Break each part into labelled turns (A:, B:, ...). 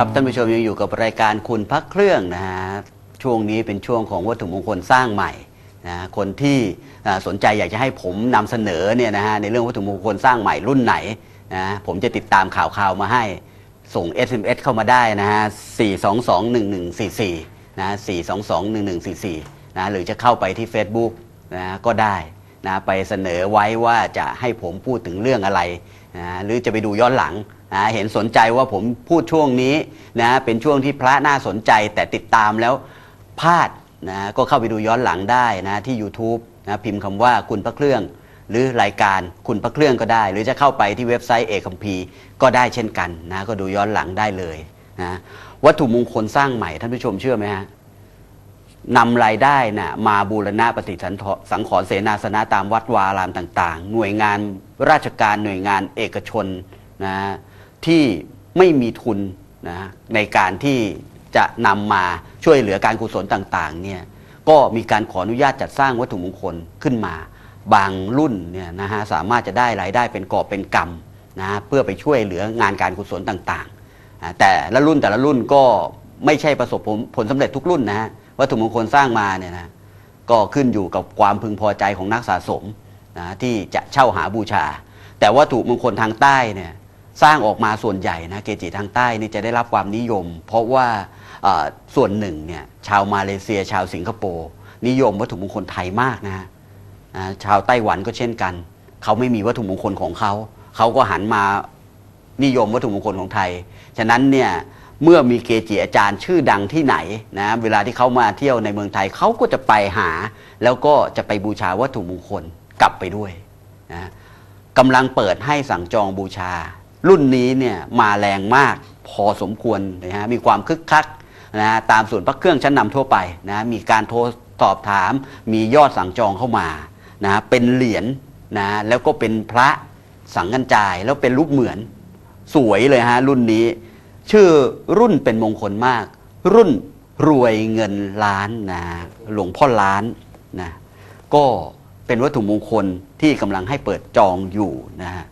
A: ครับท่านผู้ชมยังอยู่กับรายการคุณพักเครื่องนะฮะช่วงนี้เป็นช่วงของวัตถุมงคลสร้างใหม่นะคนที่สนใจอยากจะให้ผมนำเสนอเนี่ยนะฮะในเรื่องวัตถุมงคลสร้างใหม่รุ่นไหนนะผมจะติดตามข่าวข่าวๆมาให้ส่ง SMS เข้ามาได้นะฮะ 4221144 นะ 4221144 นะ หรือจะเข้าไปที่ Facebook นะ ก็ได้นะ ไปเสนอไว้ว่าจะให้ผมพูดถึงเรื่องอะไรนะ หรือจะไปดูย้อนหลัง นะเห็นสนใจว่าผมพูดช่วงนี้นะเป็นช่วงที่พระน่าสนใจแต่ติดตามแล้วพลาดนะก็เข้าไปดูย้อนหลังได้นะที่ YouTube นะพิมพ์คำว่าคุณพระเครื่อง หรือรายการคุณพระเครื่องก็ได้ หรือจะเข้าไปที่เว็บไซต์เอกคัมภีก็ได้เช่นกันนะก็ดูย้อนหลังได้เลยนะวัตถุมงคลสร้างใหม่ท่านผู้ชมเชื่อไหมฮะนำรายได้นะมาบูรณะปฏิสันสังขรณ์เสนาสนะตามวัดวารามต่าง ๆ หน่วยงานราชการหน่วยงานเอกชนนะ ที่ไม่มีทุนนะในการที่จะนำมาช่วยเหลือการกุศลต่างๆเนี่ยก็มีการขออนุญาตจัดสร้างวัตถุมงคลขึ้นมา บางรุ่นเนี่ยนะฮะสามารถจะได้รายได้เป็นกอบเป็นกำนะเพื่อไปช่วยเหลืองานการกุศลต่างๆ แต่ละรุ่นแต่ละรุ่นก็ไม่ใช่ประสบผลผลสำเร็จทุกรุ่นนะฮะวัตถุมงคลสร้างมาเนี่ยนะก็ขึ้นอยู่กับความพึงพอใจของนักสะสมนะที่จะเช่าหาบูชา แต่วัตถุมงคลทางใต้เนี่ย สร้างออกมาส่วนใหญ่นะเกจิทางใต้นี่จะได้รับความนิยม เพราะว่าส่วนหนึ่งเนี่ยชาวมาเลเซียชาวสิงคโปร์นิยมวัตถุมงคลไทยมากนะฮะชาวไต้หวันก็เช่นกัน เขาไม่มีวัตถุมงคลของเขา เขาก็หันมานิยมวัตถุมงคลของไทย ฉะนั้นเนี่ยเมื่อมีเกจิอาจารย์ชื่อดังที่ไหนนะเวลาที่เขามาเที่ยวในเมืองไทยเขาก็จะไปหา แล้วก็จะไปบูชาวัตถุมงคลกลับไปด้วยนะกำลังเปิดให้สั่งจองบูชา รุ่นนี้เนี่ยมาแรงมากพอสมควรนะฮะมีความคึกคักนะตามส่วนพระเครื่องชั้นนำทั่วไปนะมีการโทรสอบถามมียอดสั่งจองเข้ามานะเป็นเหรียญนะแล้วก็เป็นพระสังกันจายแล้วเป็นรูปเหมือนสวยเลยฮะรุ่นนี้ ชื่อรุ่นเป็นมงคลมาก รุ่นรวยเงินล้านนะหลวงพ่อล้านนะก็เป็นวัตถุมงคลที่กำลังให้เปิดจองอยู่นะฮะ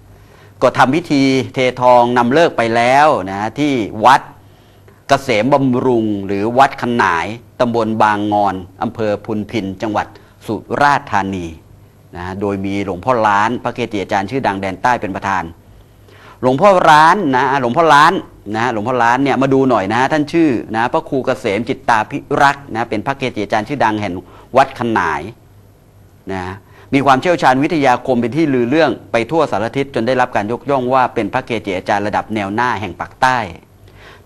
A: ก็ทำพิธีเททองนำเลิกไปแล้วนะที่วัดเกษมบำรุง หรือวัดขนายตำบลบางงอนอำเภอพุนพิน จังหวัดสุราษฎร์ธานีนะโดยมีหลวงพ่อล้าน พระเกจิอาจารย์ชื่อดังแดนใต้เป็นประธาน หลวงพ่อร้านนะหลวงพ่อล้านนะหลวงพ่อล้านเนี่ยมาดูหน่อยนะท่านชื่อนะพระครูเกษมจิตตาภิรักษ์นะเป็นพระเกจิอาจารย์ชื่อดังแห่งวัดขนายนะ มีความเชี่ยวชาญวิทยาคมเป็นที่ลือเรื่องไปทั่วสารทิศจนได้รับการยกย่องว่าเป็นพระเกจิอาจารย์ระดับแนวหน้าแห่งปากใต้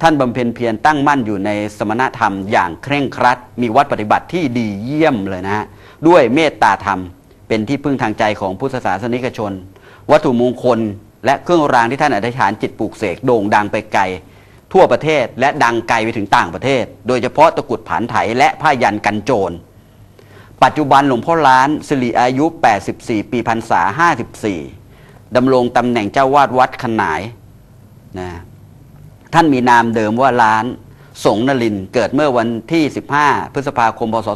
A: ท่านบำเพ็ญเพียรตั้งมั่นอยู่ในสมณธรรมอย่างเคร่งครัด มีวัดปฏิบัติที่ดีเยี่ยมเลยนะฮะด้วยเมตตาธรรม เป็นที่พึ่งทางใจของพุทธศาสนิกชน วัตถุมงคลและเครื่องรางที่ท่านอธิษฐานจิตปลูกเสกโด่งดังไปไกลทั่วประเทศและดังไกลไปถึงต่างประเทศ โดยเฉพาะตะกุดผานไถและผ้ายันกันโจร ปัจจุบันหลวงพ่อล้านสิริอายุ 84 ปีพรรษา 54ดำรงตำแหน่งเจ้าวาดวัดขนายนะท่านมีนามเดิมว่าล้าน สงนลินเกิดเมื่อวันที่ 15 พฤษภาคม พศ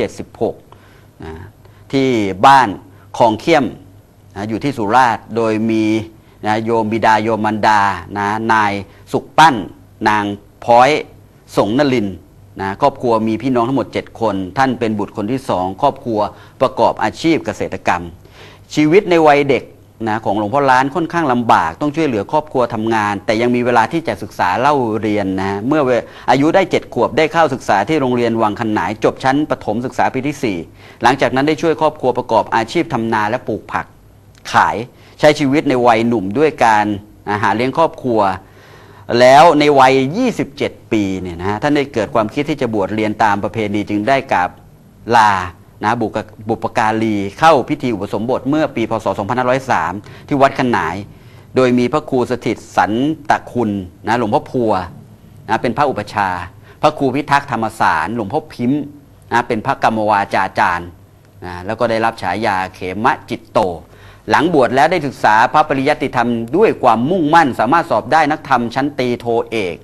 A: 2476นะที่บ้านคลองเขี้ยมนะอยู่ที่สุราษฎร์โดยมีนะโยมบิดาโยมมันดานะนายสุขปั้น นางพ้อย สงนลิน นะครอบครัวมีพี่น้องทั้งหมด 7 คน ท่านเป็นบุตรคนที่สองครอบครัวประกอบอาชีพเกษตรกรรม ชีวิตในวัยเด็กนะของหลวงพ่อล้านค่อนข้างลำบาก ต้องช่วยเหลือครอบครัวทำงาน แต่ยังมีเวลาที่จะศึกษาเล่าเรียนนะเมื่ออายุได้ 7 ขวบได้เข้าศึกษาที่โรงเรียนวังขนาย จบชั้นประถมศึกษาปีที่ 4 หลังจากนั้นได้ช่วยครอบครัวประกอบอาชีพทำนาและปลูกผักขาย ใช้ชีวิตในวัยหนุ่มด้วยการหาเลี้ยงครอบครัว แล้วในวัย 27 ปีเนี่ยนะฮะท่านได้เกิดความคิดที่จะบวชเรียนตามประเพณีจึงได้กับลานะบุกบุปการีเข้าพิธีอุปสมบทเมื่อปีพศ 2503 ที่วัดขนาย โดยมีพระครูสถิตสันตะคุณนะหลวงพ่อพัวนะเป็นพระอุปชา พระครูพิทักษ์ธรรมสาร หลวงพ่อพิมพ์นะเป็นพระกรรมวาจาจารย์นะแล้วก็ได้รับฉายาเขมะจิตโต หลังบวชแล้วได้ศึกษาพระปริยัติธรรมด้วยความมุ่งมั่น สามารถสอบได้นักธรรมชั้นตีโทเอก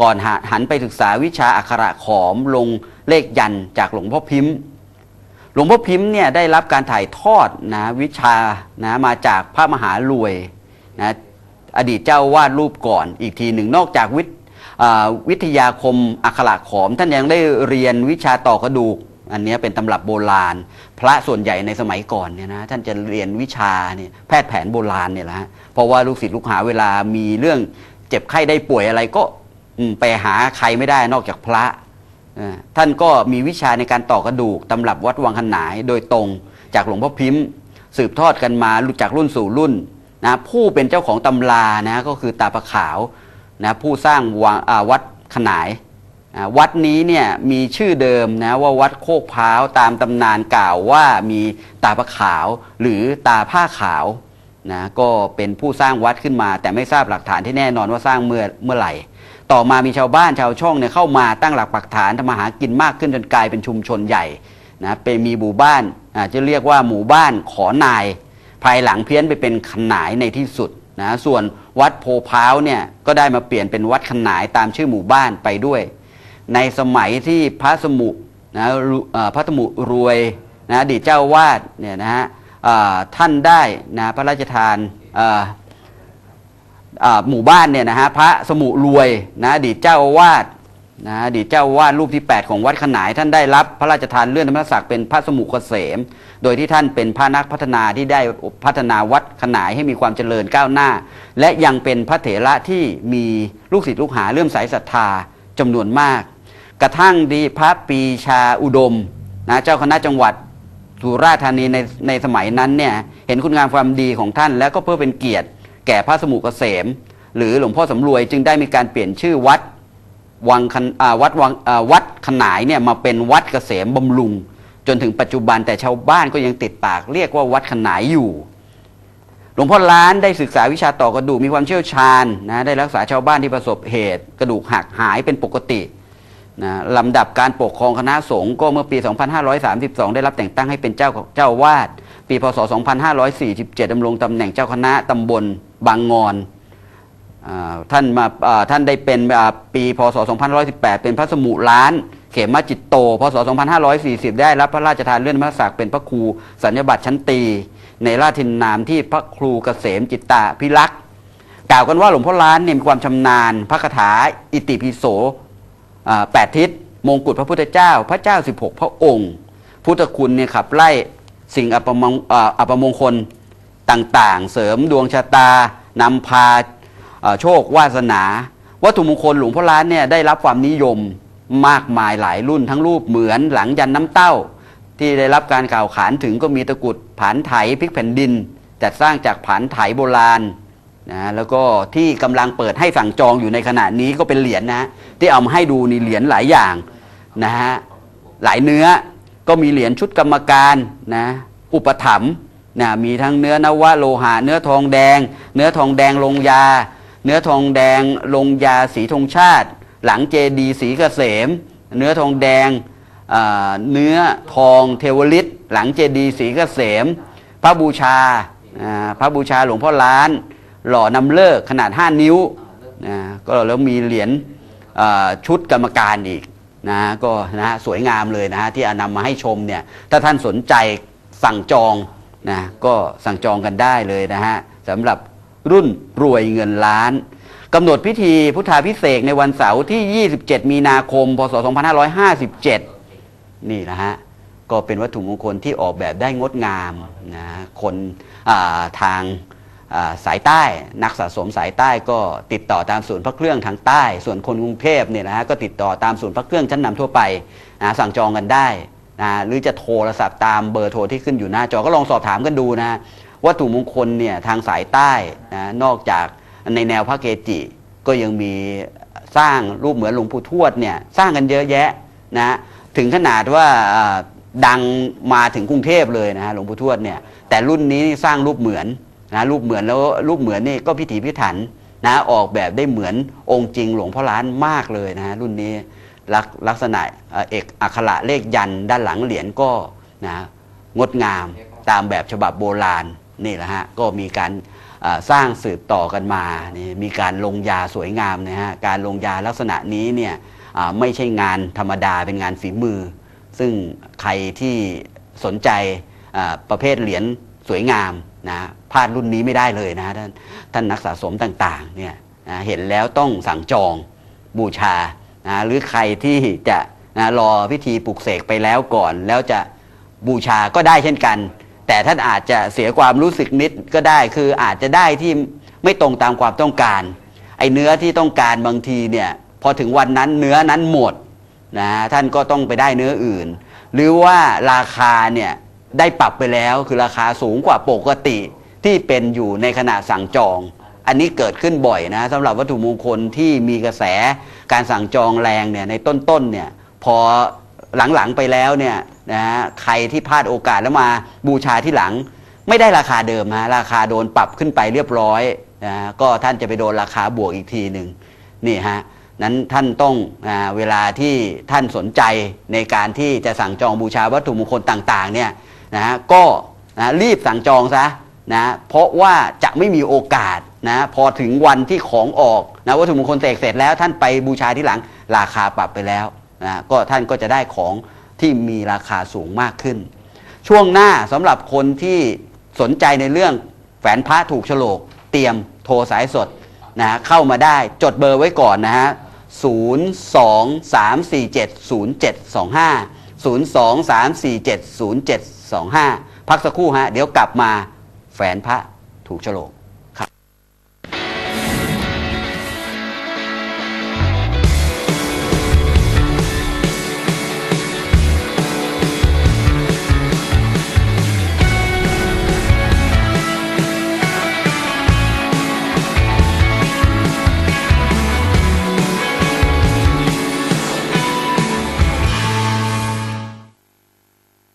A: ก่อนหหันไปศึกษาวิชาอักขระขอมลงเลขยันต์จากหลวงพ่อพิมพ์ หลวงพ่อพิมพ์เนี่ยได้รับการถ่ายทอดนะวิชานะมาจากพระมหารวยนะอดีตเจ้าวาดรูปก่อนอีกทีหนึ่งนอกจากวิทยาวิทยาคมอักขระขอม ท่านยังได้เรียนวิชาต่อกระดูก อันนี้เป็นตำรับโบราณ พระส่วนใหญ่ในสมัยก่อนเนี่ยนะท่านจะเรียนวิชาเนี่ยแพทย์แผนโบราณเนี่ยแหละฮะเพราะว่าลูกศิษย์ลูกหาเวลามีเรื่องเจ็บไข้ได้ป่วยอะไรก็ไปหาใครไม่ได้นอกจากพระท่านก็มีวิชาในการต่อกระดูกตำรับวัดวังขนายโดยตรงจากหลวงพ่อพิมพ์ สืบทอดกันมาจากรุ่นสู่รุ่นนะผู้เป็นเจ้าของตำรานะก็คือตาประขาวนะผู้สร้างวังอ่าวัดขนาย วัดนี้เนี่ยมีชื่อเดิมนะว่าวัดโคกพร้าวตามตำนานกล่าวว่ามีตาประขาวหรือตาผ้าขาวนะก็เป็นผู้สร้างวัดขึ้นมา แต่ไม่ทราบหลักฐานที่แน่นอนว่าสร้างเมื่อเมื่อไหร่ ต่อมามีชาวบ้านชาวช่องเนี่ยเข้ามาตั้งหลักปักฐานทำมาหากินมากขึ้นจนกลายเป็นชุมชนใหญ่นะเป็นมีหมู่บ้านอาจจะเรียกว่าหมู่บ้านขอนาย ภายหลังเพี้ยนไปเป็นขนายในที่สุดนะส่วนวัดโพพร้าวเนี่ยก็ได้มาเปลี่ยนเป็นวัดขนายตามชื่อหมู่บ้านไปด้วย ในสมัยที่พระสมุนะรุเอ่อพระสมุรวยนะดีเจ้าวาดเนี่ยนะฮะท่านได้นะพระราชทานหมู่บ้านเนี่ยนะฮะพระสมุรวยนะดีเจ้าวาสนะดีเจ้าวาสรูปที่ 8 ของวัดขนาย ท่านได้รับพระราชทานเลื่อนธรรมศักดิ์เป็นพระสมุเกษม โดยที่ท่านเป็นพระนักพัฒนาที่ได้พัฒนาวัดขนายให้มีความเจริญก้าวหน้า และยังเป็นพระเถระที่มีลูกศิษย์ลูกหาเลื่อมใสศรัทธาจำนวนมาก กระทั่งดีพระปีชาอุดมนะเจ้าคณะจังหวัดสุราษฎร์ธานีในในสมัยนั้นเนี่ยเห็นคุณงามความดีของท่าน แล้วก็เพื่อเป็นเกียรติ แก่พระสมุกเกษม หรือหลวงพ่อสำรวยจึงได้มีการเปลี่ยนชื่อวัดวังวัดวังวัดขนายเนี่ยมาเป็นวัดเกษมบำรุง จนถึงปัจจุบันแต่ชาวบ้านก็ยังติดปากเรียกว่าวัดขนายอยู่หลวงพ่อล้านได้ศึกษาวิชาต่อกระดูกมีความเชี่ยวชาญนะได้รักษาชาวบ้านที่ประสบเหตุ กระดูกหักหายเป็นปกติ นะลำดับการปกครองคณะสงฆ์ก็เมื่อปี 2532 ได้รับแต่งตั้งให้เป็นเจ้าเจ้าวาด ปี พศ 2547ดำรงตำแหน่งเจ้าคณะตำบลบางงอนอท่านมาาท่านได้เป็นปี พศ 2518 เป็นพระสมุล้าน เขมจิตโต พศ 2540 ได้รับพระราชทานเลื่อนพระศักดิ์เป็นพระครูสัญญบัตรชั้นตี ในราชินนามที่พระครูเกษมจิตตาพิรักษ์กล่าวกันว่าหลวงพ่อล้านเนี่ยมีความชำนาญ พระคาถาอิติปิโส แปดทิศมงกุฎพระพุทธเจ้า พระเจ้า 16 พระองค์ พุทธคุณเนี่ยขับไล่สิ่งอัปมงอัปมงคลต่างๆ เสริมดวงชะตานำพาโชควาสนา วัตถุมงคลหลวงพ่อล้านเนี่ยได้รับความนิยมมากมายหลายรุ่นทั้งรูปเหมือนหลังยันน้ำเต้า ที่ได้รับการกล่าวขานถึงก็มีตะกุดผานไถพริกแผ่นดิน จัดสร้างจากผานไถโบราณ นะแล้วก็ที่กำลังเปิดให้สั่งจองอยู่ในขณะนี้ก็เป็นเหรียญนะที่เอามาให้ดูนี่เหรียญหลายอย่างนะฮะหลายเนื้อก็มีเหรียญชุดกรรมการนะอุปถัมภ์นะมีทั้งเนื้อนวะโลหะ เนื้อทองแดง เนื้อทองแดงลงยา เนื้อทองแดงลงยาสีธงชาติ หลังเจดีสีเกษม เนื้อทองแดงเนื้อทองเทวฤทธิ์หลังเจดีสีเกษม พระบูชาอ่าพระบูชาหลวงพ่อล้าน หล่อนำเลิกขนาด 5 นิ้วนะก็แล้วมีเหรียญชุดกรรมการอีกนะก็นะสวยงามเลยนะที่อนำมาให้ชมเนี่ยถ้าท่านสนใจสั่งจองนะก็สั่งจองกันได้เลยนะฮะสำหรับรุ่นรวยเงินล้านกำหนดพิธีพุทธาพิเศษในวันเสาร์ที่ 27 มีนาคม พศ 2557 นี่นะฮะ ก็เป็นวัตถุมงคลที่ออกแบบได้งดงามนะคนทาง สายใต้นักสะสมสายใต้ก็ติดต่อตามศูนย์พระเครื่องทางใต้ ส่วนคนกรุงเทพเนี่ยนะฮะก็ติดต่อตามศูนย์พระเครื่องชั้นนำทั่วไปนะสั่งจองกันได้นะหรือจะโทรศัพท์ตามเบอร์โทรที่ขึ้นอยู่หน้าจอก็ลองสอบถามกันดูนะวัตถุมงคลเนี่ยทางสายใต้นะนอกจากในแนวพระเกจิ ก็ยังมีสร้างรูปเหมือนหลวงปู่ทวดเนี่ยสร้างกันเยอะแยะนะถึงขนาดว่าอ่าดังมาถึงกรุงเทพเลยนะฮะหลวงปู่ทวดเนี่ยแต่รุ่นนี้สร้างรูปเหมือน นะรูปเหมือนแล้วรูปเหมือนนี่ก็พิถีพิถันนะออกแบบได้เหมือนองค์จริงหลวงพ่อล้านมากเลยนะฮะรุ่นนี้ลักลักษณะเอกอักขระเลขยันด้านหลังเหรียญก็นะงดงามตามแบบฉบับโบราณนี่แหละฮะก็มีการสร้างสืบต่อกันมานี่มีการลงยาสวยงามนะฮะการลงยาลักษณะนี้เนี่ยไม่ใช่งานธรรมดาเป็นงานฝีมือ ซึ่งใครที่สนใจประเภทเหรียญสวยงามนะ พลาดรุ่นนี้ไม่ได้เลยนะท่านท่านนักสะสมต่างๆเนี่ยนะเห็นแล้วต้องสั่งจองบูชานะหรือใครที่จะนะรอพิธีปลุกเสกไปแล้วก่อน แล้วจะบูชาก็ได้เช่นกัน แต่ท่านอาจจะเสียความรู้สึกนิดก็ได้คืออาจจะได้ที่ไม่ตรงตามความต้องการ ไอ้เนื้อที่ต้องการบางทีเนี่ยพอถึงวันนั้นเนื้อนั้นหมดนะท่านก็ต้องไปได้เนื้ออื่น หรือว่าราคาเนี่ยได้ปรับไปแล้วคือราคาสูงกว่าปกติ ที่เป็นอยู่ในขณะสั่งจอง อันนี้เกิดขึ้นบ่อยนะสำหรับวัตถุมงคลที่มีกระแสการสั่งจองแรงเนี่ยในต้นๆเนี่ยพอหลังๆไปแล้วเนี่ยนะฮะใครที่พลาดโอกาสแล้วมาบูชาที่หลัง ไม่ได้ราคาเดิมฮะราคาโดนปรับขึ้นไปเรียบร้อยนะก็ท่านจะไปโดนราคาบวกอีกทีหนึ่งนี่ฮะนั้นท่านต้องอเวลาที่ท่านสนใจในการที่จะสั่งจองบูชาวัตถุมงคลต่างๆเนี่ยนะฮะก็นะรีบสั่งจองซะ นะเพราะว่าจะไม่มีโอกาสนะพอถึงวันที่ของออกนะวัตถุมงคลเสกเสร็จแล้วท่านไปบูชาที่หลังราคาปรับไปแล้วนะก็ท่านก็จะได้ของที่มีราคาสูงมากขึ้น ช่วงหน้าสำหรับคนที่สนใจในเรื่องแฝนพระถูกโฉลก เตรียมโทรสายสดนะฮะเข้ามาได้จดเบอร์ไว้ก่อนนะฮะ 0 2 3 4 7 0 7 2 5 0 2 3 4 7 0 7 2 5 พักสักครู่ฮะ เดี๋ยวกลับมา แฝนพระถูกโฉลก